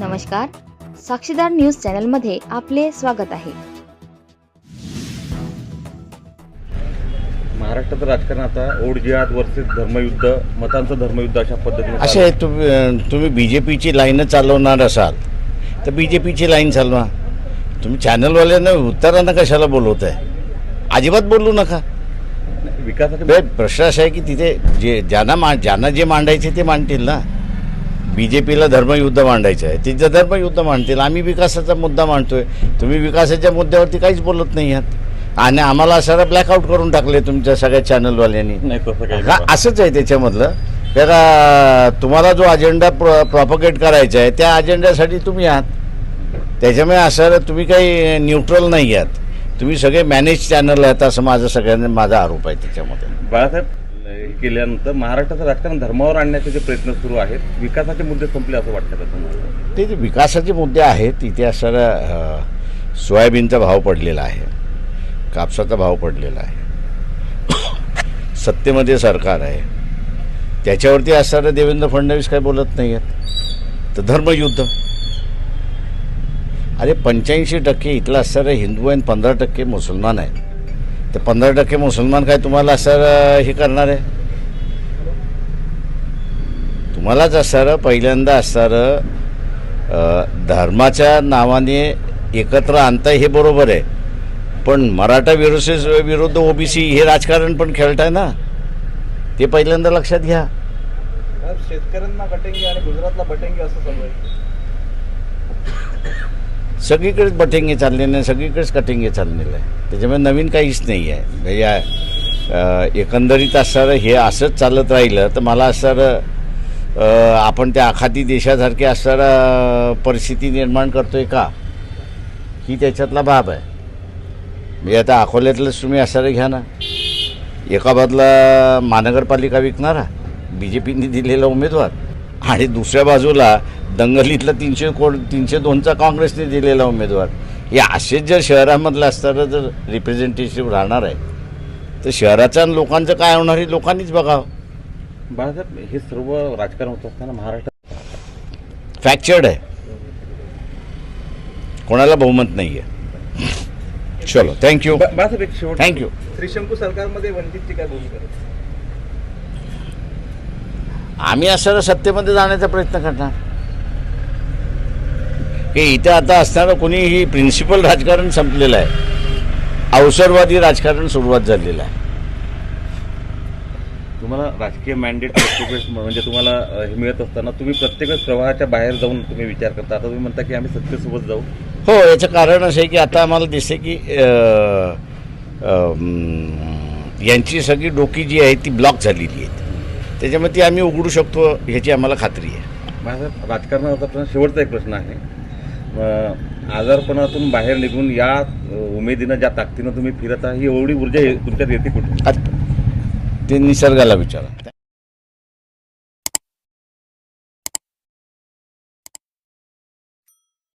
नमस्कार. साक्षीदार न्यूज चॅनलमध्ये आपले स्वागत आहे. महाराष्ट्राचं राजकारण आता ओढ जिहाद वर्सेस धर्मयुद्ध मतांचं धर्मयुद्ध अशा पद्धतीने असे तुम्ही तुम्ही बी जे पीची लाईनं चालवणार असाल तर बी जे पीची लाईन चालवा. तुम्ही चॅनलवाल्यांना उत्तरांना कशाला बोलवत आहे अजिबात बोलू नका. विकासाचे प्रश्न असा आहे की तिथे जे ज्यांना मा ज्यांना जे मांडायचे ते मांडतील ना. बी जे पीला धर्मयुद्ध मांडायचं आहे. तिथं धर्मयुद्ध मांडतील. आम्ही विकासाचा मुद्दा मांडतोय. तुम्ही विकासाच्या मुद्द्यावरती काहीच बोलत नाही आहात. आणि आम्हाला सारा ब्लॅकआउट करून टाकले तुमच्या सगळ्या चॅनलवाल्यांनी हा. असंच आहे त्याच्यामधलं. त्याला तुम्हाला जो अजेंडा प्र प्रॉपगेट करायचा आहे त्या अजेंड्यासाठी तुम्ही आहात. त्याच्यामुळे असं तुम्ही काही न्यूट्रल नाही आहात. तुम्ही सगळे मॅनेज चॅनल आहेत असं माझं सगळ्यांना माझा आरोप आहे त्याच्यामध्ये. बाळासाहेब केल्यानंतर महाराष्ट्राचं राजकारण धर्मावर आणण्याचे जे प्रयत्न सुरू आहेत विकासाचे मुद्दे संपले असं वाटतं का तुम्हाला? ते जे विकासाचे मुद्दे आहेत इथे असणारा सोयाबीनचा भाव पडलेला आहे कापसाचा भाव पडलेला आहे सत्तेमध्ये सरकार आहे त्याच्यावरती असणारं देवेंद्र फडणवीस काय बोलत नाही आहेत तर धर्मयुद्ध. अरे पंच्याऐंशी टक्के इथलं असणारे हिंदू आणि पंधरा टक्के मुसलमान आहेत. तर पंधरा टक्के मुसलमान काय तुम्हाला सर हे करणार आहे? तुम्हालाच असणारं पहिल्यांदा असणारं धर्माच्या नावाने एकत्र आणताय हे बरोबर आहे. पण मराठा विरोध विरुद्ध ओबीसी हे राजकारण पण खेळताय ना? ते पहिल्यांदा लक्षात घ्या. शेतकऱ्यांना कटेंगे आणि गुजरातला बटेंगे असं समजायचं. सगळीकडेच बटेंगे चाललेले आहे सगळीकडेच कटिंगे चाललेलं आहे. त्याच्यामुळे नवीन काहीच नाही आहे. म्हणजे या, एकंदरीत असणारं हे असंच चालत राहिलं तर मला असणारं आपण त्या आखाती देशासारखी असणारा परिस्थिती निर्माण करतोय का? ही त्याच्यातला बाब आहे. म्हणजे आता अकोल्यातलंच तुम्ही असणारं घ्या ना. एका बाजूला महानगरपालिका विकणारा बी जे पीने दिलेला उमेदवार आणि दुसऱ्या बाजूला दंगलीतला तीनशे कोट तीनशे दोनचा काँग्रेसने दिलेला उमेदवार. हे असेच जर शहरामधलं असताना जर रिप्रेझेंटेटिव्ह राहणार आहे. तर शहराच्या लोकांचं काय होणार हे लोकांनीच बघावं. बाळासाहेब हे सर्व राजकारण होत असताना महाराष्ट्र फ्रॅक्चर्ड आहे. कोणाला बहुमत नाही आहे चलो थँक्यू बाळासाहेब थँक्यू त्रिशंकू सरकारमध्ये वंचितची काय भूमिका? आम्ही असणारा सत्तेमध्ये जाण्याचा प्रयत्न करणार. की इथं आता असणारं कोणी ही प्रिन्सिपल राजकारण संपलेलं आहे. अवसरवादी राजकारण सुरुवात झालेलं आहे. तुम्हाला राजकीय मॅन्डेट म्हणजे तुम्हाला हे मिळत असताना तुम्ही प्रत्येक प्रवाहाच्या बाहेर जाऊन तुम्ही विचार करता. आता तुम्ही म्हणता की आम्ही सत्तेसोबत जाऊ. हो याचं कारण असं आहे की आता आम्हाला दिसते की यांची सगळी डोकी जी आहे ती ब्लॉक झालेली आहे त्याच्यामुळे ती आम्ही उघडू शकतो ह्याची आम्हाला खात्री आहे. बाळासाहेब राजकारणाचा प्रश्न शेवटचा एक प्रश्न आहे. आजारपणातून बाहेर निघून या उमेदीनं ज्या ताकदीनं तुम्ही फिरत आहात ही एवढी ऊर्जा तुमच्यात येते कुठे? ते निसर्गाला विचारा.